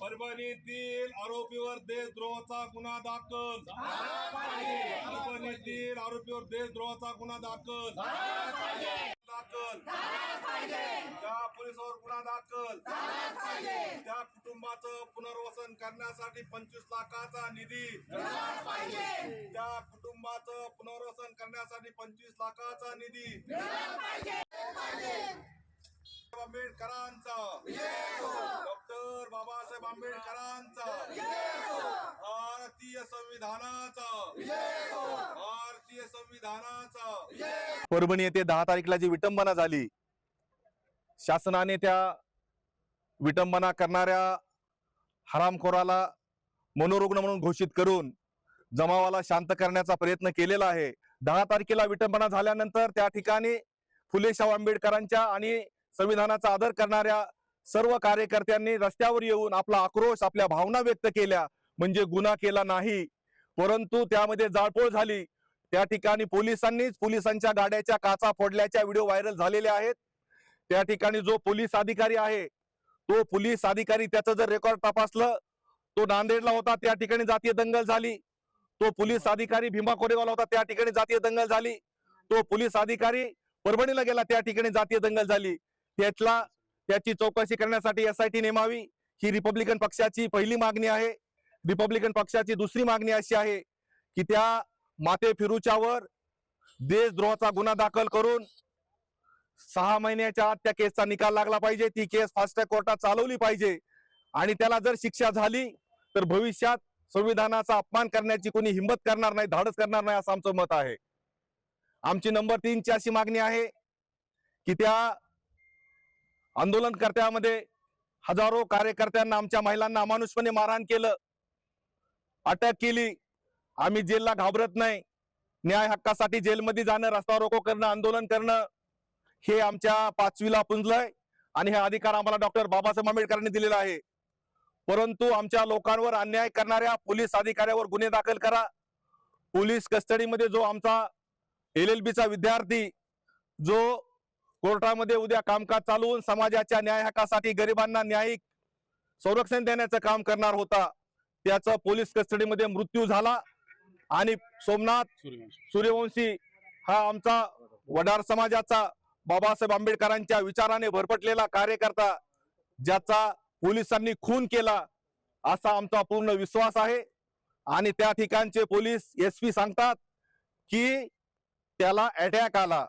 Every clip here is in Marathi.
परभणीतील आरोपीवर देशद्रोहाचा गुन्हा दाखल. परभणीतील आरोपीवर देशद्रोहाचा गुन्हा दाखल. दाखल. त्या पोलिसावर गुन्हा दाखल. कुटुंबाचं पुनर्वसन करण्यासाठी पंचवीस लाखाचा निधी. त्या कुटुंबाचं पुनर्वसन करण्यासाठी पंचवीस लाखाचा निधी. आंबेडकरांचा. डॉक्टर बाबासाहेब आंबेडकरांचा. भारतीय संविधानाचा. भारतीय संविधानाचा. परभणी येथे दहा तारीखला जी विटंबना झाली शासनाने त्या विटंबना करणाऱ्या हरामखोराला मनोरुग्ण म्हणून घोषित करून जमावाला शांत करण्याचा प्रयत्न केलेला आहे. दहा तारखेला विटंबना झाल्यानंतर त्या ठिकाणी फुले शाहू आंबेडकरांच्या आणि संविधानाचा आदर करणाऱ्या सर्व कार्यकर्त्यांनी रस्त्यावर येऊन आपला आक्रोश आपल्या भावना व्यक्त केल्या. म्हणजे गुन्हा केला नाही. परंतु त्यामध्ये जाळपोळ झाली. त्या ठिकाणी पोलिसांनीच पोलिसांच्या गाड्याच्या काचा फोडल्याच्या व्हिडिओ व्हायरल झालेले आहेत. त्या ठिकाणी जो पोलीस अधिकारी आहे तो पोलीस अधिकारी त्याचं जर रेकॉर्ड तपासलं तो नांदेडला होता त्या ठिकाणी जातीय दंगल झाली. तो पोलीस अधिकारी भीमा कोरेगावला होता त्या ठिकाणी जातीय दंगल झाली. तो पोलीस अधिकारी परभणीला गेला त्या ठिकाणी जातीय दंगल झाली. त्यातला त्याची चौकशी करण्यासाठी एसआयटी नेमावी ही रिपब्लिकन पक्षाची पहिली मागणी आहे. रिपब्लिकन पक्षाची दुसरी मागणी अशी आहे की त्या माते फिरूच्यावर देशद्रोहाचा गुन्हा दाखल करून सहा महिन्याच्या आत त्या केसचा निकाल लागला पाहिजे. ती केस फास्ट ट्रॅक कोर्टात चालवली पाहिजे. आणि त्याला जर शिक्षा झाली तर भविष्यात संविधानाचा अपमान करण्याची कोणी हिंमत करणार नाही धाडस करणार नाही असं आमचं मत आहे. आमची नंबर तीनची अशी मागणी आहे की त्या आंदोलनकर्त्यामध्ये हजारो कार्यकर्त्यांना आमच्या महिलांना अमानुषपणे मारहाण केलं अटक केली. आम्ही जेलला घाबरत नाही. न्याय हक्कासाठी जेलमध्ये जाणं रस्ता रोको करणं आंदोलन करणं हे आमच्या पाचवीला पुंजलंय आणि हे अधिकार आम्हाला डॉक्टर बाबासाहेब आंबेडकरांनी दिलेला आहे. परंतु आमच्या लोकांवर अन्याय करणाऱ्या पोलीस अधिकाऱ्यावर गुन्हे दाखल करा. पोलीस कस्टडीमध्ये जो आमचा एल एल चा विद्यार्थी जो कोर्टामध्ये उद्या कामकाज चालवून समाजाच्या न्याय हक्कासाठी गरिबांना न्यायिक संरक्षण देण्याचं काम करणार होता त्याचा पोलीस कस्टडीमध्ये मृत्यू झाला. आणि सोमनाथ सूर्यवंशी हा आमचा वडार समाजाचा बाबासाहेब आंबेडकरांच्या विचाराने भरपटलेला कार्यकर्ता ज्याचा पोलिसांनी खून केला असा आमचा पूर्ण विश्वास आहे. आणि त्या ठिकाणचे पोलीस एस पी सांगतात की त्याला अटॅक आला.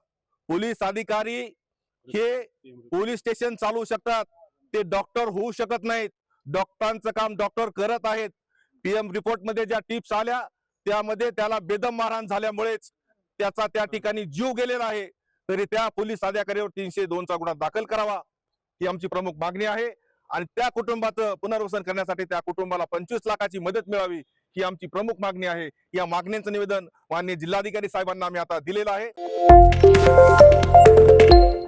पोलीस अधिकारी हे पोलीस स्टेशन चालवू शकतात. ते डॉक्टर होऊ शकत नाहीत. डॉक्टरांचं काम डॉक्टर करत आहेत. पीएम रिपोर्टमध्ये ज्या टिप्स आल्या त्यामध्ये त्याला बेदम मारहाण झाल्यामुळेच त्याचा त्या ठिकाणी जीव गेलेला आहे. तरी त्या पोलीस अधिकाऱ्यावर तीनशे दोनचा गुन्हा दाखल करावा ही आमची प्रमुख मागणी आहे. आणि त्या कुटुंबाचं पुनर्वसन करण्यासाठी त्या कुटुंबाला पंचवीस लाखाची मदत मिळावी ही आमची प्रमुख मागणी आहे. या मागण्यांचं निवेदन माननीय जिल्हाधिकारी साहेबांना आम्ही आता दिलेलं आहे.